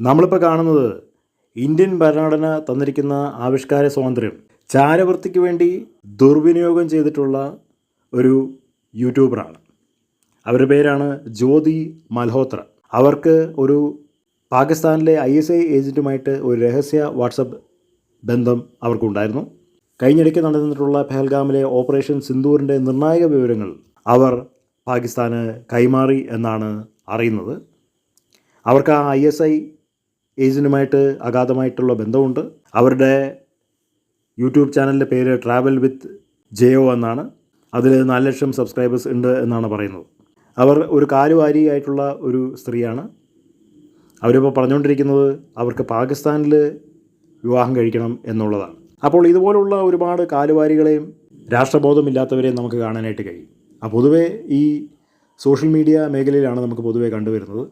നമ്മളിപ്പോൾ കാണുന്നത് ഇന്ത്യൻ ഭരണഘടന തന്നിരിക്കുന്ന ആവിഷ്കാര സ്വാതന്ത്ര്യം ചാരവൃത്തിക്ക് വേണ്ടി ദുർവിനിയോഗം ചെയ്തിട്ടുള്ള ഒരു യൂട്യൂബറാണ്. അവരുടെ പേരാണ് ജ്യോതി മൽഹോത്ര. അവർക്ക് ഒരു പാകിസ്ഥാനിലെ ഐ എസ് ഐ ഏജന്റുമായിട്ട് ഒരു രഹസ്യ വാട്സപ്പ് ബന്ധം അവർക്കുണ്ടായിരുന്നു. കഴിഞ്ഞിടയ്ക്ക് നടന്നിട്ടുള്ള പെഹൽഗാമിലെ ഓപ്പറേഷൻ സിന്ദൂറിന്റെ നിർണായക വിവരങ്ങൾ അവർ പാകിസ്ഥാന് കൈമാറി എന്നാണ് അറിയുന്നത്. അവർക്ക് ആ ഐ എസ് ഐ ഏജന്റുമായിട്ട് അഗാധമായിട്ടുള്ള ബന്ധമുണ്ട്. അവരുടെ യൂട്യൂബ് ചാനലിന്റെ പേര് ട്രാവൽ വിത്ത് ജയോ എന്നാണ്. അതിൽ നാല് ലക്ഷം സബ്സ്ക്രൈബേഴ്സ് ഉണ്ട് എന്നാണ് പറയുന്നത്. അവർ ഒരു കാലുവാരിയായിട്ടുള്ള ഒരു സ്ത്രീയാണ്. അവരിപ്പോൾ പറഞ്ഞുകൊണ്ടിരിക്കുന്നത് അവർക്ക് പാകിസ്ഥാനിൽ വിവാഹം കഴിക്കണം എന്നുള്ളതാണ്. അപ്പോൾ ഇതുപോലുള്ള ഒരുപാട് കാലുവാരികളെയും രാഷ്ട്രബോധമില്ലാത്തവരെയും നമുക്ക് കാണാനായിട്ട് കഴിയും. ആ പൊതുവേ ഈ സോഷ്യൽ മീഡിയ മേഖലയിലാണ് നമുക്ക് പൊതുവേ കണ്ടുവരുന്നത്.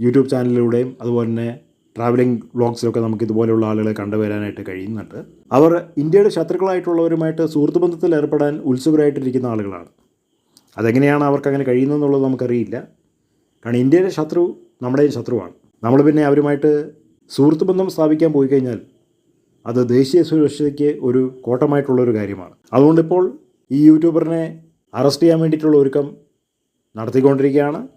യൂട്യൂബ് ചാനലിലൂടെയും അതുപോലെ തന്നെ ട്രാവലിംഗ് വ്ളോഗ്സിലൊക്കെ നമുക്ക് ഇതുപോലെയുള്ള ആളുകളെ കണ്ടുവരാനായിട്ട് കഴിയുന്നുണ്ട്. അവർ ഇന്ത്യയുടെ ശത്രുക്കളായിട്ടുള്ളവരുമായിട്ട് സുഹൃത്ത് ബന്ധത്തിൽ ഏർപ്പെടാൻ ഉത്സുകരായിട്ടിരിക്കുന്ന ആളുകളാണ്. അതെങ്ങനെയാണ് അവർക്ക് അങ്ങനെ കഴിയുന്നതെന്നുള്ളത് നമുക്കറിയില്ല. കാരണം ഇന്ത്യയുടെ ശത്രു നമ്മുടെയും ശത്രുവാണ്. നമ്മൾ പിന്നെ അവരുമായിട്ട് സുഹൃത്ത് ബന്ധം സ്ഥാപിക്കാൻ പോയി കഴിഞ്ഞാൽ അത് ദേശീയ സുരക്ഷയ്ക്ക് ഒരു കോട്ടമായിട്ടുള്ളൊരു കാര്യമാണ്. അതുകൊണ്ടിപ്പോൾ ഈ യൂട്യൂബറിനെ അറസ്റ്റ് ചെയ്യാൻ വേണ്ടിയിട്ടുള്ള ഒരുക്കം നടത്തിക്കൊണ്ടിരിക്കുകയാണ്.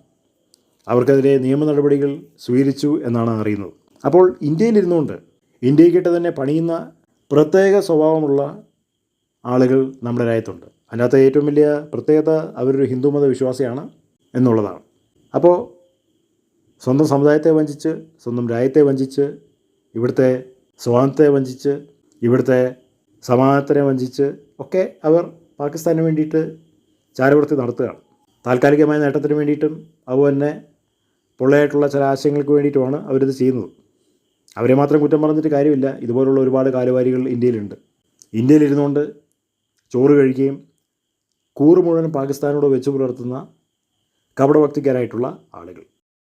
അവർക്കെതിരെ നിയമ നടപടികൾ സ്വീകരിച്ചു എന്നാണ് അറിയുന്നത്. അപ്പോൾ ഇന്ത്യയിലിരുന്നുകൊണ്ട് ഇന്ത്യക്കിട്ട് തന്നെ പണിയുന്ന പ്രത്യേക സ്വഭാവമുള്ള ആളുകൾ നമ്മുടെ രാജ്യത്തുണ്ട്. അതിനകത്ത് ഏറ്റവും വലിയ പ്രത്യേകത അവരൊരു ഹിന്ദുമത വിശ്വാസിയാണ് എന്നുള്ളതാണ്. അപ്പോൾ സ്വന്തം സമുദായത്തെ വഞ്ചിച്ച് സ്വന്തം രാജ്യത്തെ വഞ്ചിച്ച് ഇവിടുത്തെ സ്വാതന്ത്ര്യത്തെ വഞ്ചിച്ച് ഇവിടുത്തെ സമാധാനത്തിനെ വഞ്ചിച്ച് ഒക്കെ അവർ പാകിസ്ഥാന് വേണ്ടിയിട്ട് ചാരവൃത്തി നടത്തുകയാണ്. താൽക്കാലികമായ നേട്ടത്തിന് വേണ്ടിയിട്ടും അതുപോലെ തന്നെ പൊള്ളയായിട്ടുള്ള ചില ആശയങ്ങൾക്ക് വേണ്ടിയിട്ടുമാണ് അവരിത് ചെയ്യുന്നത്. അവരെ മാത്രം കുറ്റം പറഞ്ഞിട്ട് കാര്യമില്ല. ഇതുപോലുള്ള ഒരുപാട് കാലുവാരികൾ ഇന്ത്യയിലുണ്ട്. ഇന്ത്യയിലിരുന്നുകൊണ്ട് ചോറ് കഴിക്കുകയും കൂറ് മുഴുവൻ പാകിസ്ഥാനോട് വെച്ച് പുലർത്തുന്ന കപടഭക്തിക്കാരായിട്ടുള്ള ആളുകൾ.